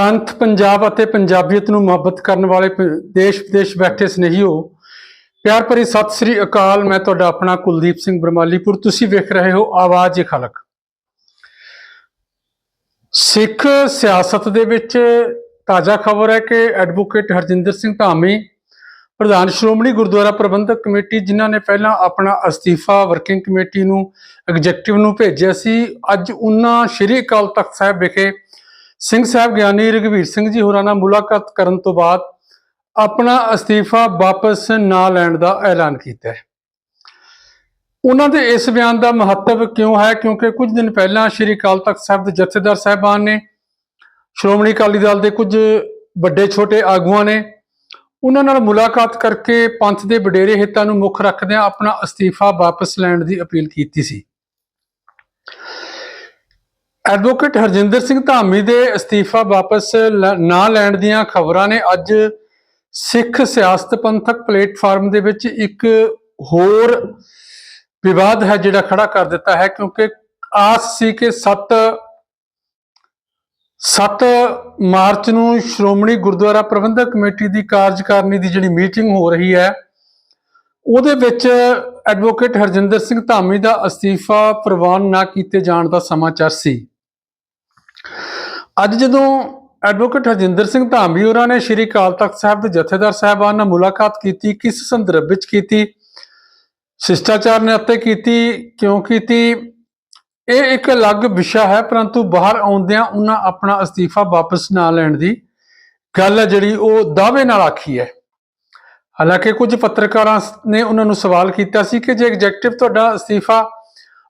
ਪੰਥ, ਪੰਜਾਬ ਅਤੇ ਪੰਜਾਬੀਅਤ ਨੂੰ ਮੁਹੱਬਤ ਕਰਨ ਵਾਲੇ ਦੇਸ਼ ਵਿਦੇਸ਼ ਬੈਠੇ ਸਨੇਹੀਓ, ਪਿਆਰ ਭਰੀ ਸਤਿ ਸ੍ਰੀ ਅਕਾਲ। ਮੈਂ ਤੁਹਾਡਾ ਆਪਣਾ ਕੁਲਦੀਪ ਸਿੰਘ ਬਰਮਾਲੀਪੁਰ। ਤੁਸੀਂ ਵੇਖ ਰਹੇ ਹੋ ਆਵਾਜ਼ ਏ ਖਲਕ। ਸਿੱਖ ਸਿਆਸਤ ਦੇ ਵਿੱਚ ਤਾਜ਼ਾ ਖਬਰ ਹੈ ਕਿ ਐਡਵੋਕੇਟ ਹਰਜਿੰਦਰ ਸਿੰਘ ਧਾਮੀ ਪ੍ਰਧਾਨ ਸ਼੍ਰੋਮਣੀ ਗੁਰਦੁਆਰਾ ਪ੍ਰਬੰਧਕ ਕਮੇਟੀ, ਜਿਨ੍ਹਾਂ ਨੇ ਪਹਿਲਾਂ ਆਪਣਾ ਅਸਤੀਫਾ ਵਰਕਿੰਗ ਕਮੇਟੀ ਨੂੰ, ਐਗਜ਼ੈਕਟਿਵ ਨੂੰ ਭੇਜਿਆ ਸੀ, ਅੱਜ ਉਹਨਾਂ ਸ਼੍ਰੀ ਅਕਾਲ ਤਖਤ ਸਾਹਿਬ ਵਿਖੇ ਸਿੰਘ ਸਾਹਿਬ ਗਿਆਨੀ ਰਘਵੀਰ ਸਿੰਘ ਜੀ ਹੋਰਾਂ ਨਾਲ ਮੁਲਾਕਾਤ ਕਰਨ ਤੋਂ ਬਾਅਦ ਆਪਣਾ ਅਸਤੀਫਾ ਵਾਪਸ ਨਾ ਲੈਣ ਦਾ ਐਲਾਨ ਕੀਤਾ ਹੈ। ਉਹਨਾਂ ਦੇ ਇਸ ਬਿਆਨ ਦਾ ਮਹੱਤਵ ਕਿਉਂ ਹੈ? ਕਿਉਂਕਿ ਕੁਝ ਦਿਨ ਪਹਿਲਾਂ ਸ਼੍ਰੀ ਅਕਾਲ ਤਖਤ ਸਾਹਿਬ ਦੇ ਜਥੇਦਾਰ ਸਾਹਿਬਾਨ ਨੇ, ਸ਼੍ਰੋਮਣੀ ਅਕਾਲੀ ਦਲ ਦੇ ਕੁਝ ਵੱਡੇ ਛੋਟੇ ਆਗੂਆਂ ਨੇ ਉਹਨਾਂ ਨਾਲ ਮੁਲਾਕਾਤ ਕਰਕੇ ਪੰਥ ਦੇ ਵਡੇਰੇ ਹਿੱਤਾਂ ਨੂੰ ਮੁੱਖ ਰੱਖਦਿਆਂ ਆਪਣਾ ਅਸਤੀਫਾ ਵਾਪਸ ਲੈਣ ਦੀ ਅਪੀਲ ਕੀਤੀ ਸੀ। ਐਡਵੋਕੇਟ ਹਰਜਿੰਦਰ ਸਿੰਘ ਧਾਮੀ ਦੇ ਅਸਤੀਫਾ ਵਾਪਸ ਲ- ਨਾ ਲੈਣ ਦੀਆਂ ਖਬਰਾਂ ਨੇ ਅੱਜ ਸਿੱਖ ਸਿਆਸਤ ਪੰਥਕ ਪਲੇਟਫਾਰਮ ਦੇ ਵਿੱਚ ਇੱਕ ਹੋਰ ਵਿਵਾਦ ਹੈ ਜਿਹੜਾ ਖੜਾ ਕਰ ਦਿੱਤਾ ਹੈ, ਕਿਉਂਕਿ ਆਸ ਸੀ ਕਿ 7 7 ਮਾਰਚ ਨੂੰ ਸ਼੍ਰੋਮਣੀ ਗੁਰਦੁਆਰਾ ਪ੍ਰਬੰਧਕ ਕਮੇਟੀ ਦੀ ਕਾਰਜਕਾਰਨੀ ਦੀ ਜਿਹੜੀ ਮੀਟਿੰਗ ਹੋ ਰਹੀ ਹੈ, ਉਹਦੇ ਵਿੱਚ ਐਡਵੋਕੇਟ ਹਰਜਿੰਦਰ ਸਿੰਘ ਧਾਮੀ ਦਾ ਅਸਤੀਫਾ ਪ੍ਰਵਾਨ ਨਾ ਕੀਤੇ ਜਾਣ ਦਾ ਸਮਾਚਾਰ ਸੀ। ਅੱਜ ਜਦੋਂ ਐਡਵੋਕੇਟ ਹਰਜਿੰਦਰ ਸਿੰਘ ਧਾਮੀ ਹੋਰਾਂ ਨੇ ਸ਼੍ਰੀ ਅਕਾਲ ਤਖਤ ਸਾਹਿਬ ਦੇ ਜਥੇਦਾਰ ਸਾਹਿਬਾਨ ਨਾਲ ਮੁਲਾਕਾਤ ਕੀਤੀ, ਕਿਸ ਸੰਦਰਭ ਵਿੱਚ ਕੀਤੀ, ਸ਼ਿਸ਼ਟਾਚਾਰ ਨੇ ਉੱਤੇ ਕੀਤੀ, ਕਿਉਂ ਕੀਤੀ, ਇਹ ਇੱਕ ਅਲੱਗ ਵਿਸ਼ਾ ਹੈ, ਪਰੰਤੂ ਬਾਹਰ ਆਉਂਦਿਆਂ ਉਹਨਾਂ ਆਪਣਾ ਅਸਤੀਫਾ ਵਾਪਸ ਨਾ ਲੈਣ ਦੀ ਗੱਲ ਹੈ ਜਿਹੜੀ ਉਹ ਦਾਅਵੇ ਨਾਲ ਆਖੀ ਹੈ। ਹਾਲਾਂਕਿ ਕੁਝ ਪੱਤਰਕਾਰਾਂ ਨੇ ਉਹਨਾਂ ਨੂੰ ਸਵਾਲ ਕੀਤਾ ਸੀ ਕਿ ਜੇ ਐਗਜ਼ੈਕਟਿਵ ਤੁਹਾਡਾ ਅਸਤੀਫਾ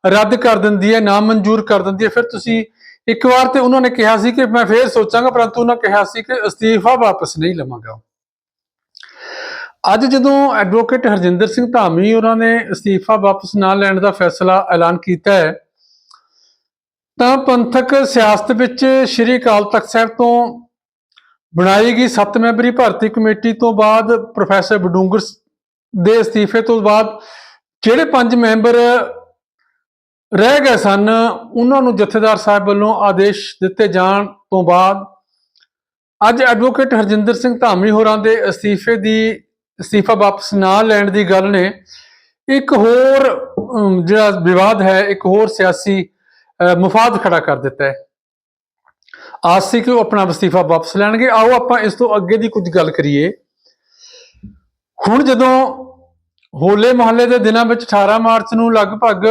ਰੱਦ ਕਰ ਦਿੰਦੀ ਹੈ, ਨਾ ਮਨਜ਼ੂਰ ਕਰ ਦਿੰਦੀ ਹੈ, ਫਿਰ ਤੁਸੀਂ ਇੱਕ ਵਾਰ ਤੇ ਉਹਨਾਂ ਨੇ ਕਿਹਾ ਸੀ ਕਿ ਮੈਂ ਫੇਰ ਸੋਚਾਂਗਾ, ਪਰੰਤੂ ਉਹਨਾਂ ਕਿਹਾ ਸੀ ਕਿ ਅਸਤੀਫਾ ਵਾਪਸ ਨਹੀਂ ਲਵਾਂਗਾ। ਅੱਜ ਜਦੋਂ ਐਡਵੋਕੇਟ ਹਰਜਿੰਦਰ ਸਿੰਘ ਧਾਮੀ ਉਹਨਾਂ ਨੇ ਅਸਤੀਫਾ ਵਾਪਸ ਨਾ ਲੈਣ ਦਾ ਫੈਸਲਾ ਐਲਾਨ ਕੀਤਾ ਹੈ, ਤਾਂ ਪੰਥਕ ਸਿਆਸਤ ਵਿੱਚ ਸ਼੍ਰੀ ਅਕਾਲ ਤਖਤ ਸਾਹਿਬ ਤੋਂ ਬਣਾਈ ਗਈ 7 ਮੈਂਬਰੀ ਭਰਤੀ ਕਮੇਟੀ ਤੋਂ ਬਾਅਦ ਪ੍ਰੋਫੈਸਰ ਬਡੂੰਗਰ ਦੇ ਅਸਤੀਫੇ ਤੋਂ ਬਾਅਦ ਜਿਹੜੇ ਪੰਜ ਮੈਂਬਰ ਰਹਿ ਗਏ ਸਨ। ਉਹਨਾਂ ਨੂੰ ਜਥੇਦਾਰ ਸਾਹਿਬ ਵੱਲੋਂ ਆਦੇਸ਼ ਦਿੱਤੇ ਜਾਣ ਤੋਂ ਬਾਅਦ ਅੱਜ ਐਡਵੋਕੇਟ ਹਰਜਿੰਦਰ ਸਿੰਘ ਧਾਮੀ ਹੋਰਾਂ ਦੇ ਅਸਤੀਫੇ ਦੀ ਅਸਤੀਫਾ ਵਾਪਸ ਨਾ ਲੈਣ ਦੀ ਗੱਲ ਨੇ। ਇੱਕ ਹੋਰ ਜਿਹੜਾ ਵਿਵਾਦ ਹੈ ਇੱਕ ਹੋਰ ਸਿਆਸੀ ਅ, ਮਫਾਦ ਖੜਾ ਕਰ ਦਿੱਤਾ ਹੈ। ਆਸ ਸੀ ਕਿ ਉਹ ਆਪਣਾ ਅਸਤੀਫਾ ਵਾਪਸ ਲੈਣਗੇ। ਆਓ ਆਪਾਂ ਇਸ ਤੋਂ ਅੱਗੇ ਦੀ ਕੁਝ ਗੱਲ ਕਰੀਏ। ਹੁਣ ਜਦੋਂ ਹੋਲੇ ਮਹੱਲੇ ਦੇ ਦਿਨਾਂ ਵਿੱਚ 18 ਮਾਰਚ ਨੂੰ ਲਗਭਗ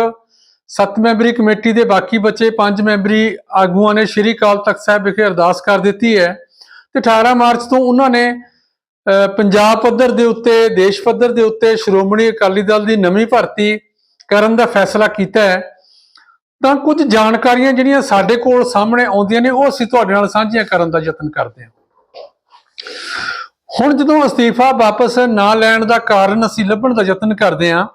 ਸੱਤ ਮੈਂਬਰੀ ਕਮੇਟੀ ਦੇ ਬਾਕੀ ਬੱਚੇ ਪੰਜ ਮੈਂਬਰੀ ਆਗੂਆਂ ਨੇ ਸ਼੍ਰੀ ਅਕਾਲ ਤਖਤ ਸਾਹਿਬ ਵਿਖੇ ਅਰਦਾਸ ਕਰ ਦਿੱਤੀ ਹੈ ਤੇ 18 ਮਾਰਚ ਤੋਂ ਉਹਨਾਂ ਨੇ ਪੰਜਾਬ ਪੱਧਰ ਦੇ ਉੱਤੇ, ਦੇਸ਼ ਪੱਧਰ ਦੇ ਉੱਤੇ ਸ਼੍ਰੋਮਣੀ ਅਕਾਲੀ ਦਲ ਦੀ ਨਵੀਂ ਭਰਤੀ ਕਰਨ ਦਾ ਫੈਸਲਾ ਕੀਤਾ ਹੈ। ਤਾਂ ਕੁਝ ਜਾਣਕਾਰੀਆਂ ਜਿਹੜੀਆਂ ਸਾਡੇ ਕੋਲ ਸਾਹਮਣੇ ਆਉਂਦੀਆਂ ਨੇ, ਉਹ ਅਸੀਂ ਤੁਹਾਡੇ ਨਾਲ ਸਾਂਝੀਆਂ ਕਰਨ ਦਾ ਯਤਨ ਕਰਦੇ ਹਾਂ। ਹੁਣ ਜਦੋਂ ਅਸਤੀਫਾ ਵਾਪਸ ਨਾ ਲੈਣ ਦਾ ਕਾਰਨ ਅਸੀਂ ਲੱਭਣ ਦਾ ਯਤਨ ਕਰਦੇ ਹਾਂ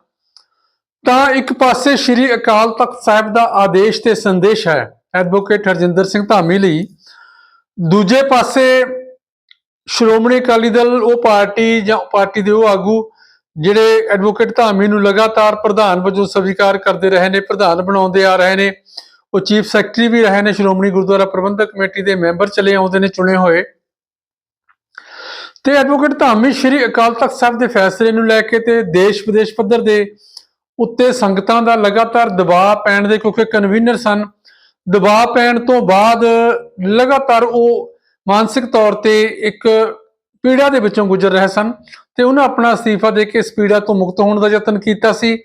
ਤਾਂ ਇੱਕ ਪਾਸੇ ਸ਼੍ਰੀ ਅਕਾਲ ਤਖਤ ਸਾਹਿਬ ਦਾ ਆਦੇਸ਼ ਤੇ ਸੰਦੇਸ਼ ਹੈ ਐਡਵੋਕੇਟ ਹਰਜਿੰਦਰ ਸਿੰਘ ਧਾਮੀ ਲਈ। ਦੂਜੇ ਪਾਸੇ ਸ਼੍ਰੋਮਣੀ ਅਕਾਲੀ ਦਲ, ਉਹ ਪਾਰਟੀ ਜਾਂ ਪਾਰਟੀ ਦੇ ਉਹ ਆਗੂ, ਜਿਹੜੇ ਐਡਵੋਕੇਟ ਧਾਮੀ ਨੂੰ ਲਗਾਤਾਰ ਪ੍ਰਧਾਨ ਵਜੋਂ ਸਵੀਕਾਰ ਕਰਦੇ ਰਹੇ ਨੇ, ਪ੍ਰਧਾਨ ਬਣਾਉਂਦੇ ਆ ਰਹੇ ਨੇ, ਉਹ ਚੀਫ ਸੈਕਟਰੀ ਵੀ ਰਹੇ ਨੇ, ਸ਼੍ਰੋਮਣੀ ਗੁਰਦੁਆਰਾ ਪ੍ਰਬੰਧਕ ਕਮੇਟੀ ਦੇ ਮੈਂਬਰ ਚਲੇ ਆਉਂਦੇ ਨੇ, ਚੁਣੇ ਹੋਏ। ਤੇ ਐਡਵੋਕੇਟ ਧਾਮੀ ਸ਼੍ਰੀ ਅਕਾਲ ਤਖਤ ਸਾਹਿਬ ਦੇ ਫੈਸਲੇ ਨੂੰ ਲੈ ਕੇ ਤੇ ਦੇਸ਼ ਵਿਦੇਸ਼ ਪੱਧਰ ਦੇ ਉੱਤੇ ਸੰਗਤਾਂ ਦਾ ਲਗਾਤਾਰ ਦਬਾਅ ਪੈਣ ਦੇ ਕਿਉਂਕਿ ਕਨਵੀਨਰ ਸਨ। ਦਬਾਅ ਪੈਣ ਤੋਂ ਬਾਅਦ ਲਗਾਤਾਰ ਉਹ ਮਾਨਸਿਕ ਤੌਰ ਤੇ ਇੱਕ ਪੀੜਾ ਦੇ ਵਿੱਚੋਂ ਗੁਜ਼ਰ ਰਹੇ ਸਨ ਤੇ ਉਹਨਾਂ ਆਪਣਾ ਅਸਤੀਫਾ ਦੇ ਕੇ ਇਸ ਪੀੜਾ ਤੋਂ ਮੁਕਤ ਹੋਣ ਦਾ ਯਤਨ ਕੀਤਾ ਸੀ।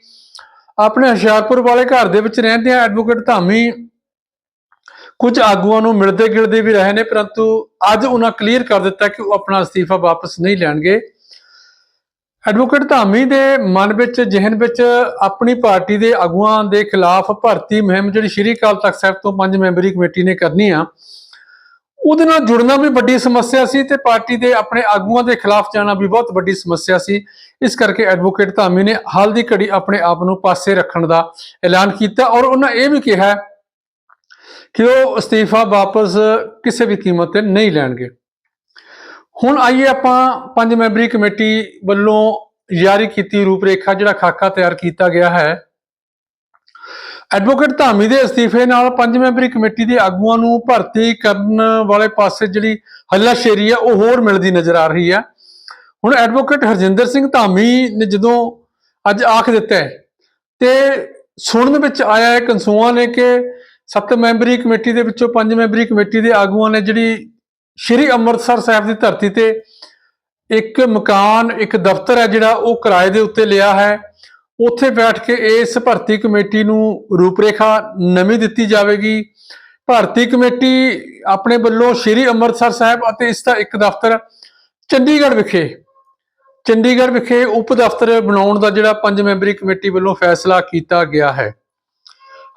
ਆਪਣੇ ਹੁਸ਼ਿਆਰਪੁਰ ਵਾਲੇ ਘਰ ਦੇ ਵਿੱਚ ਰਹਿੰਦੇ ਆ ਐਡਵੋਕੇਟ ਧਾਮੀ ਕੁਝ ਆਗੂਆਂ ਨੂੰ ਮਿਲਦੇ ਗਿਲਦੇ ਵੀ ਰਹੇ ਨੇ, ਪਰੰਤੂ ਅੱਜ ਉਹਨਾਂ ਕਲੀਅਰ ਕਰ ਦਿੱਤਾ ਕਿ ਉਹ ਆਪਣਾ ਅਸਤੀਫਾ ਵਾਪਸ ਨਹੀਂ ਲੈਣਗੇ। ਐਡਵੋਕੇਟ ਧਾਮੀ ਦੇ ਮਨ ਵਿੱਚ, ਜਿਹਨ ਵਿੱਚ ਆਪਣੀ ਪਾਰਟੀ ਦੇ ਆਗੂਆਂ ਦੇ ਖਿਲਾਫ ਭਰਤੀ ਮੁਹਿੰਮ ਜਿਹੜੀ ਸ਼੍ਰੀ ਅਕਾਲ ਤਖਤ ਸਾਹਿਬ ਤੋਂ ਪੰਜ ਮੈਂਬਰੀ ਕਮੇਟੀ ਨੇ ਕਰਨੀ ਆ, ਉਹਦੇ ਨਾਲ ਜੁੜਨਾ ਵੀ ਵੱਡੀ ਸਮੱਸਿਆ ਸੀ ਤੇ ਪਾਰਟੀ ਦੇ ਆਪਣੇ ਆਗੂਆਂ ਦੇ ਖਿਲਾਫ ਜਾਣਾ ਵੀ ਬਹੁਤ ਵੱਡੀ ਸਮੱਸਿਆ ਸੀ। ਇਸ ਕਰਕੇ ਐਡਵੋਕੇਟ ਧਾਮੀ ਨੇ ਹਾਲ ਦੀ ਘੜੀ ਆਪਣੇ ਆਪ ਨੂੰ ਪਾਸੇ ਰੱਖਣ ਦਾ ਐਲਾਨ ਕੀਤਾ ਔਰ ਉਹਨਾਂ ਇਹ ਵੀ ਕਿਹਾ ਕਿ ਉਹ ਅਸਤੀਫਾ ਵਾਪਸ ਕਿਸੇ ਵੀ ਕੀਮਤ ਤੇ ਨਹੀਂ ਲੈਣਗੇ। ਹੁਣ ਆਈਏ ਆਪਾਂ ਪੰਜ ਮੈਂਬਰੀ ਕਮੇਟੀ ਵੱਲੋਂ ਜਾਰੀ ਕੀਤੀ ਰੂਪਰੇਖਾ ਜਿਹੜਾ ਖਾਕਾ ਤਿਆਰ ਕੀਤਾ ਗਿਆ ਹੈ। ਐਡਵੋਕੇਟ ਧਾਮੀ ਦੇ ਅਸਤੀਫੇ ਨਾਲ ਪੰਜ ਮੈਂਬਰੀ ਕਮੇਟੀ ਦੇ ਆਗੂਆਂ ਨੂੰ ਭਰਤੀ ਕਰਨ ਵਾਲੇ ਪਾਸੇ ਜਿਹੜੀ ਹੱਲਾਸ਼ੇਰੀ ਹੈ ਉਹ ਹੋਰ ਮਿਲਦੀ ਨਜ਼ਰ ਆ ਰਹੀ ਹੈ ਹੁਣ ਐਡਵੋਕੇਟ ਹਰਜਿੰਦਰ ਸਿੰਘ ਧਾਮੀ ਨੇ ਜਦੋਂ ਅੱਜ ਆਖ ਦਿੱਤਾ ਹੈ ਤੇ ਸੁਣਨ ਵਿੱਚ ਆਇਆ ਹੈ ਕੰਸੂਆਂ ਨੇ ਕਿ ਸੱਤ ਮੈਂਬਰੀ ਕਮੇਟੀ ਦੇ ਵਿੱਚੋਂ ਪੰਜ ਮੈਂਬਰੀ ਕਮੇਟੀ ਦੇ ਆਗੂਆਂ ਨੇ ਜਿਹੜੀ ਸ਼੍ਰੀ ਅੰਮ੍ਰਿਤਸਰ ਸਾਹਿਬ ਦੀ ਧਰਤੀ ਤੇ ਇੱਕ ਮਕਾਨ, ਇੱਕ ਦਫ਼ਤਰ ਹੈ ਜਿਹੜਾ ਉਹ ਕਿਰਾਏ ਦੇ ਉੱਤੇ ਲਿਆ ਹੈ। ਉੱਥੇ ਬੈਠ ਕੇ ਇਸ ਭਰਤੀ ਕਮੇਟੀ ਨੂੰ ਰੂਪਰੇਖਾ ਨਵੀਂ ਦਿੱਤੀ ਜਾਵੇਗੀ। ਭਰਤੀ ਕਮੇਟੀ ਆਪਣੇ ਵੱਲੋਂ ਸ਼੍ਰੀ ਅੰਮ੍ਰਿਤਸਰ ਸਾਹਿਬ ਅਤੇ ਇਸ ਦਾ ਇੱਕ ਦਫ਼ਤਰ ਚੰਡੀਗੜ੍ਹ ਵਿਖੇ ਚੰਡੀਗੜ੍ਹ ਵਿਖੇ ਉਪ ਦਫ਼ਤਰ ਬਣਾਉਣ ਦਾ ਜਿਹੜਾ ਪੰਜ ਮੈਂਬਰੀ ਕਮੇਟੀ ਵੱਲੋਂ ਫੈਸਲਾ ਕੀਤਾ ਗਿਆ ਹੈ।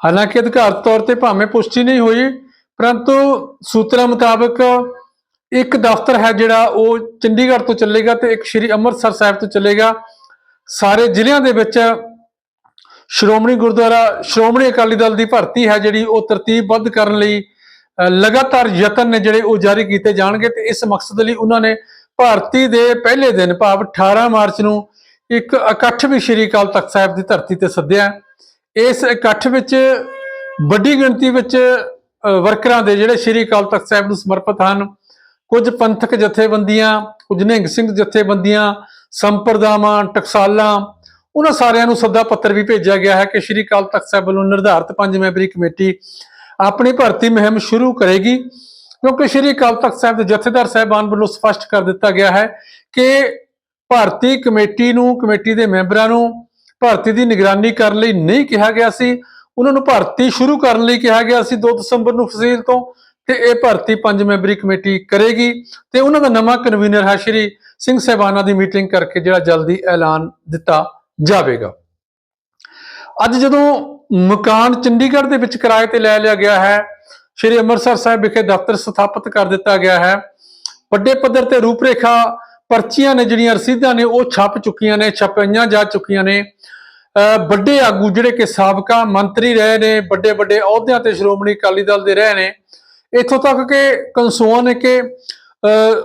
ਹਾਲਾਂਕਿ ਅਧਿਕਾਰਤ ਤੌਰ ਤੇ ਭਾਵੇਂ ਪੁਸ਼ਟੀ ਨਹੀਂ ਹੋਈ, ਪਰੰਤੂ ਸੂਤਰਾਂ ਮੁਤਾਬਕ ਇੱਕ ਦਫ਼ਤਰ ਹੈ ਜਿਹੜਾ ਉਹ ਚੰਡੀਗੜ੍ਹ ਤੋਂ ਚੱਲੇਗਾ ਤੇ ਇੱਕ ਸ਼੍ਰੀ ਅੰਮ੍ਰਿਤਸਰ ਸਾਹਿਬ ਤੋਂ ਚੱਲੇਗਾ। ਸਾਰੇ ਜ਼ਿਲ੍ਹਿਆਂ ਦੇ ਵਿੱਚ ਸ਼੍ਰੋਮਣੀ ਗੁਰਦੁਆਰਾ, ਸ਼੍ਰੋਮਣੀ ਅਕਾਲੀ ਦਲ ਦੀ ਭਰਤੀ ਹੈ ਜਿਹੜੀ ਉਹ ਤਰਤੀਬਬੱਧ ਕਰਨ ਲਈ ਲਗਾਤਾਰ ਯਤਨ ਨੇ ਜਿਹੜੇ ਉਹ ਜਾਰੀ ਕੀਤੇ ਜਾਣਗੇ ਤੇ ਇਸ ਮਕਸਦ ਲਈ ਉਹਨਾਂ ਨੇ ਭਾਰਤੀ ਦੇ ਪਹਿਲੇ ਦਿਨ, ਭਾਵ 18 ਮਾਰਚ ਨੂੰ ਇੱਕ ਇਕੱਠ ਵੀ ਸ਼੍ਰੀ ਅਕਾਲ ਤਖਤ ਸਾਹਿਬ ਦੀ ਧਰਤੀ ਤੇ ਸੱਦਿਆ। ਇਸ ਇਕੱਠ ਵਿੱਚ ਵੱਡੀ ਗਿਣਤੀ ਵਿੱਚ ਵਰਕਰਾਂ ਦੇ ਜਿਹੜੇ ਸ਼੍ਰੀ ਅਕਾਲ ਤਖਤ ਸਾਹਿਬ ਨੂੰ ਸਮਰਪਿਤ ਹਨ। ਕੁਝ ਪੰਥਕ ਜਥੇਬੰਦੀਆਂ, ਕੁਝ ਨਿਹੰਗ ਸਿੰਘ ਜਥੇਬੰਦੀਆਂ, ਸੰਪਰਦਾਵਾਂ, ਟਕਸਾਲਾਂ, ਉਹਨਾਂ ਸਾਰਿਆਂ ਨੂੰ ਸੱਦਾ ਪੱਤਰ ਵੀ ਭੇਜਿਆ ਗਿਆ ਹੈ ਕਿ ਸ਼੍ਰੀ ਅਕਾਲ ਤਖਤ ਸਾਹਿਬ ਵੱਲੋਂ ਨਿਰਧਾਰਤ ਪੰਜ ਮੈਂਬਰੀ ਕਮੇਟੀ ਆਪਣੀ ਭਰਤੀ ਮੁਹਿੰਮ ਸ਼ੁਰੂ ਕਰੇਗੀ। ਕਿਉਂਕਿ ਸ਼੍ਰੀ ਅਕਾਲ ਤਖਤ ਸਾਹਿਬ ਦੇ ਜਥੇਦਾਰ ਸਾਹਿਬਾਨ ਵੱਲੋਂ ਸਪਸ਼ਟ ਕਰ ਦਿੱਤਾ ਗਿਆ ਹੈ ਕਿ ਭਾਰਤੀ ਕਮੇਟੀ ਨੂੰ, ਕਮੇਟੀ ਦੇ ਮੈਂਬਰਾਂ ਨੂੰ ਭਰਤੀ ਦੀ ਨਿਗਰਾਨੀ ਕਰਨ ਲਈ ਨਹੀਂ ਕਿਹਾ ਗਿਆ ਸੀ। ਉਹਨਾਂ ਨੂੰ ਭਰਤੀ ਸ਼ੁਰੂ ਕਰਨ ਲਈ ਕਿਹਾ ਗਿਆ ਸੀ। 2 ਦਸੰਬਰ ਨੂੰ ਫਸੀਲ ਤੋਂ ਤੇ ਇਹ ਭਰਤੀ ਪੰਜ ਮੈਂਬਰੀ ਕਮੇਟੀ ਕਰੇਗੀ ਤੇ ਉਹਨਾਂ ਦਾ ਨਵਾਂ ਕਨਵੀਨਰ ਹੈ ਸ਼੍ਰੀ ਸਿੰਘ ਸਾਹਿਬਾਨਾਂ ਦੀ ਮੀਟਿੰਗ ਕਰਕੇ ਜਿਹੜਾ ਜਲਦੀ ਐਲਾਨ ਦਿੱਤਾ ਜਾਵੇਗਾ। ਅੱਜ ਜਦੋਂ ਮਕਾਨ ਚੰਡੀਗੜ੍ਹ ਦੇ ਵਿੱਚ ਕਿਰਾਏ ਤੇ ਲੈ ਲਿਆ ਗਿਆ ਹੈ, ਸ਼੍ਰੀ ਅੰਮ੍ਰਿਤਸਰ ਸਾਹਿਬ ਵਿਖੇ ਦਫ਼ਤਰ ਸਥਾਪਿਤ ਕਰ ਦਿੱਤਾ ਗਿਆ ਹੈ, ਵੱਡੇ ਪੱਧਰ ਤੇ ਰੂਪਰੇਖਾ ਪਰਚੀਆਂ ਨੇ ਜਿਹੜੀਆਂ ਰਸੀਦਾਂ ਨੇ ਉਹ ਛਪ ਚੁੱਕੀਆਂ ਨੇ, ਛਪਾਈਆਂ ਜਾ ਚੁੱਕੀਆਂ ਨੇ। ਅਹ ਵੱਡੇ ਆਗੂ ਜਿਹੜੇ ਕਿ ਸਾਬਕਾ ਮੰਤਰੀ ਰਹੇ ਨੇ ਵੱਡੇ ਵੱਡੇ ਅਹੁਦਿਆਂ ਤੇ ਸ਼੍ਰੋਮਣੀ ਅਕਾਲੀ ਦਲ ਦੇ ਰਹੇ ਨੇ ਇੱਥੋਂ ਤੱਕ ਕਿ ਕੰਸੂਆਂ ਹੈ ਕਿ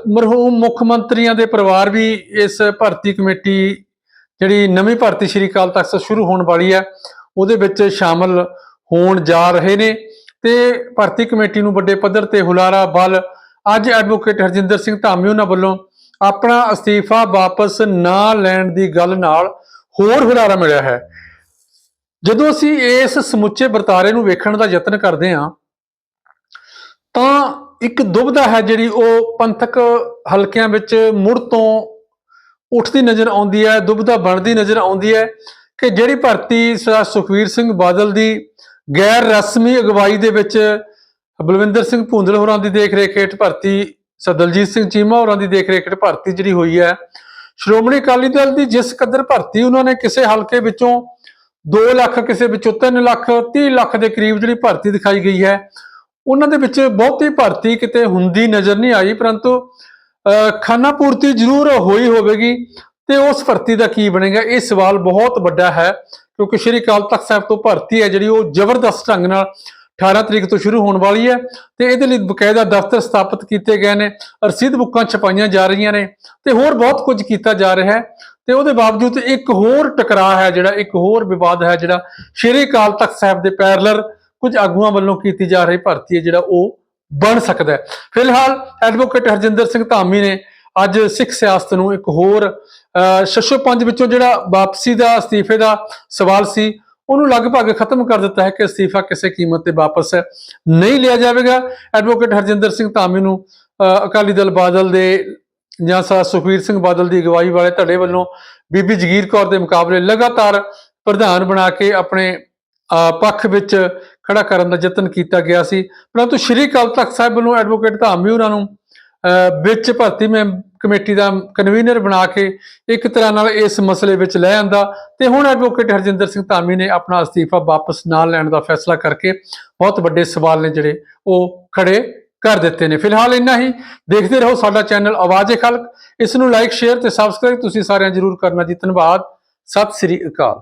ਮਰਹੂਮ ਮੁੱਖ ਮੰਤਰੀਆਂ ਦੇ ਪਰਿਵਾਰ ਵੀ ਇਸ ਭਰਤੀ ਕਮੇਟੀ, ਜਿਹੜੀ ਨਵੀਂ ਭਰਤੀ ਸ਼੍ਰੀ ਅਕਾਲ ਤਖਤ ਸ਼ੁਰੂ ਹੋਣ ਵਾਲੀ ਹੈ, ਉਹਦੇ ਵਿੱਚ ਸ਼ਾਮਲ ਹੋਣ ਜਾ ਰਹੇ ਨੇ ਤੇ ਭਰਤੀ ਕਮੇਟੀ ਨੂੰ ਵੱਡੇ ਪੱਧਰ ਤੇ ਹੁਲਾਰਾ, ਬਲ, ਅੱਜ ਐਡਵੋਕੇਟ ਹਰਜਿੰਦਰ ਸਿੰਘ ਧਾਮੀ ਉਹਨਾਂ ਵੱਲੋਂ ਆਪਣਾ ਅਸਤੀਫਾ ਵਾਪਸ ਨਾ ਲੈਣ ਦੀ ਗੱਲ ਨਾਲ ਹੋਰ ਹੁਲਾਰਾ ਮਿਲਿਆ ਹੈ। ਜਦੋਂ ਅਸੀਂ ਇਸ ਸਮੁੱਚੇ ਵਰਤਾਰੇ ਨੂੰ ਵੇਖਣ ਦਾ ਯਤਨ ਕਰਦੇ ਹਾਂ ਤਾਂ ਇੱਕ ਦੁਬਦਾ ਹੈ ਜਿਹੜੀ ਉਹ ਪੰਥਕ ਹਲਕਿਆਂ ਵਿੱਚ ਮੁੜ ਤੋਂ ਉੱਠਦੀ ਨਜ਼ਰ ਆਉਂਦੀ ਹੈ ਦੁਬਦਾ ਬਣਦੀ ਨਜ਼ਰ ਆਉਂਦੀ ਹੈ ਕਿ ਜਿਹੜੀ ਭਰਤੀ ਸਰਦਾਰ ਸੁਖਵੀਰ ਸਿੰਘ ਬਾਦਲ ਦੀ ਗੈਰ ਰਸਮੀ ਅਗਵਾਈ ਦੇ ਵਿੱਚ ਬਲਵਿੰਦਰ ਸਿੰਘ ਭੁੰਦਲ ਹੋਰਾਂ ਦੀ ਦੇਖਰੇਖ ਹੇਠ ਭਰਤੀ ਸਦਲਜੀਤ ਸਿੰਘ ਚੀਮਾ ਹੋਰਾਂ ਦੀ ਦੇਖਰੇਖ ਹੇਠ ਭਰਤੀ ਜਿਹੜੀ ਹੋਈ ਹੈ। ਸ਼੍ਰੋਮਣੀ ਅਕਾਲੀ ਦਲ ਦੀ ਜਿਸ ਕਦਰ ਭਰਤੀ ਉਹਨਾਂ ਨੇ ਕਿਸੇ ਹਲਕੇ ਵਿੱਚੋਂ 2 ਲੱਖ, ਕਿਸੇ ਵਿੱਚੋਂ 3 ਲੱਖ 30 ਲੱਖ ਦੇ ਕਰੀਬ ਜਿਹੜੀ ਭਰਤੀ ਦਿਖਾਈ ਗਈ ਹੈ ਉਹਨਾਂ ਦੇ ਵਿੱਚ ਬਹੁਤੀ ਭਰਤੀ ਕਿਤੇ ਹੁੰਦੀ ਨਜ਼ਰ ਨਹੀਂ ਆਈ ਪਰੰਤੂ ਅਹ, ਖਾਨਾ ਪੂਰਤੀ ਜ਼ਰੂਰ ਹੋਈ ਹੋਵੇਗੀ। ਤੇ ਉਸ ਭਰਤੀ ਦਾ ਕੀ ਬਣੇਗਾ? ਇਹ ਸਵਾਲ ਬਹੁਤ ਵੱਡਾ ਹੈ ਕਿਉਂਕਿ ਸ਼੍ਰੀ ਅਕਾਲ ਤਖਤ ਸਾਹਿਬ ਤੋਂ ਭਰਤੀ ਹੈ ਜਿਹੜੀ ਉਹ ਜ਼ਬਰਦਸਤ ਢੰਗ ਨਾਲ 18 ਤਰੀਕ ਤੋਂ ਸ਼ੁਰੂ ਹੋਣ ਵਾਲੀ ਹੈ। ਤੇ ਇਹਦੇ ਲਈ ਬਕਾਇਦਾ ਦਫ਼ਤਰ ਸਥਾਪਿਤ ਕੀਤੇ ਗਏ ਨੇ ਰਸੀਦ ਬੁੱਕਾਂ ਛਪਾਈਆਂ ਜਾ ਰਹੀਆਂ ਨੇ ਤੇ ਹੋਰ ਬਹੁਤ ਕੁਝ ਕੀਤਾ ਜਾ ਰਿਹਾ ਹੈ। ਤੇ ਉਹਦੇ ਬਾਵਜੂਦ ਇੱਕ ਹੋਰ ਟਕਰਾਅ ਹੈ ਜਿਹੜਾ ਇੱਕ ਹੋਰ ਵਿਵਾਦ ਹੈ ਜਿਹੜਾ ਸ਼੍ਰੀ ਅਕਾਲ ਤਖਤ ਸਾਹਿਬ ਦੇ ਪੈਰਲਰ ਕੁਝ ਆਗੂਆਂ ਵੱਲੋਂ ਕੀਤੀ ਜਾ ਰਹੀ ਭਰਤੀ ਹੈ ਜਿਹੜਾ ਉਹ ਬਣ ਸਕਦਾ ਹੈ। ਫਿਲਹਾਲ ਐਡਵੋਕੇਟ ਹਰਜਿੰਦਰ ਸਿੰਘ ਧਾਮੀ ਨੇ ਅੱਜ ਸਿੱਖ ਸਿਆਸਤ ਨੂੰ ਇੱਕ ਹੋਰ ਅਹ, ਛੱਛੋ ਪੰਜ ਵਿੱਚੋਂ ਜਿਹੜਾ ਵਾਪਸੀ ਦਾ ਅਸਤੀਫੇ ਦਾ ਸਵਾਲ ਸੀ ਉਹਨੂੰ ਲਗਭਗ ਖਤਮ ਕਰ ਦਿੱਤਾ ਹੈ ਕਿ ਅਸਤੀਫਾ ਕਿਸੇ ਕੀਮਤ ਤੇ ਵਾਪਸ ਨਹੀਂ ਲਿਆ ਜਾਵੇਗਾ। ਐਡਵੋਕੇਟ ਹਰਜਿੰਦਰ ਸਿੰਘ ਧਾਮੀ ਨੂੰ ਅਹ, ਅਕਾਲੀ ਦਲ ਬਾਦਲ ਦੇ ਜਾਂ ਸਾ ਸੁਖਵੀਰ ਸਿੰਘ ਬਾਦਲ ਦੀ ਅਗਵਾਈ ਵਾਲੇ ਧੜੇ ਵੱਲੋਂ ਬੀਬੀ ਜਗੀਰ ਕੌਰ ਦੇ ਮੁਕਾਬਲੇ ਲਗਾਤਾਰ ਪ੍ਰਧਾਨ ਬਣਾ ਕੇ ਆਪਣੇ ਅਹ, ਪੱਖ ਵਿੱਚ ਖੜਾ ਕਰਨ ਦਾ ਯਤਨ ਕੀਤਾ ਗਿਆ ਸੀ। ਪਰੰਤੂ ਸ਼੍ਰੀ ਅਕਾਲ ਤਖਤ ਸਾਹਿਬ ਵੱਲੋਂ ਐਡਵੋਕੇਟ ਧਾਮੀ ਹੋਰਾਂ ਨੂੰ ਵਿੱਚ ਭਰਤੀ ਮੈਂ ਕਮੇਟੀ ਦਾ ਕਨਵੀਨਰ ਬਣਾ ਕੇ ਇੱਕ ਤਰ੍ਹਾਂ ਨਾਲ ਇਸ ਮਸਲੇ ਵਿੱਚ ਲੈ ਆਂਦਾ ਤੇ ਹੁਣ ਐਡਵੋਕੇਟ ਹਰਜਿੰਦਰ ਸਿੰਘ ਧਾਮੀ ਨੇ ਆਪਣਾ ਅਸਤੀਫਾ ਵਾਪਸ ਨਾ ਲੈਣ ਦਾ ਫੈਸਲਾ ਕਰਕੇ ਬਹੁਤ ਵੱਡੇ ਸਵਾਲ ਨੇ ਜਿਹੜੇ ਉਹ ਖੜੇ ਕਰ ਦਿੱਤੇ ਨੇ। ਫਿਲਹਾਲ ਇੰਨਾ ਹੀ। ਦੇਖਦੇ ਰਹੋ ਸਾਡਾ ਚੈਨਲ ਆਵਾਜ਼ੇ ਖਲਕ। ਇਸ ਨੂੰ ਲਾਈਕ ਸ਼ੇਅਰ ਤੇ ਸਬਸਕ੍ਰਾਈਬ ਤੁਸੀਂ ਸਾਰਿਆਂ ਜਰੂਰ ਕਰਨਾ ਜੀ। ਧੰਨਵਾਦ। ਸਤਿ ਸ੍ਰੀ ਅਕਾਲ।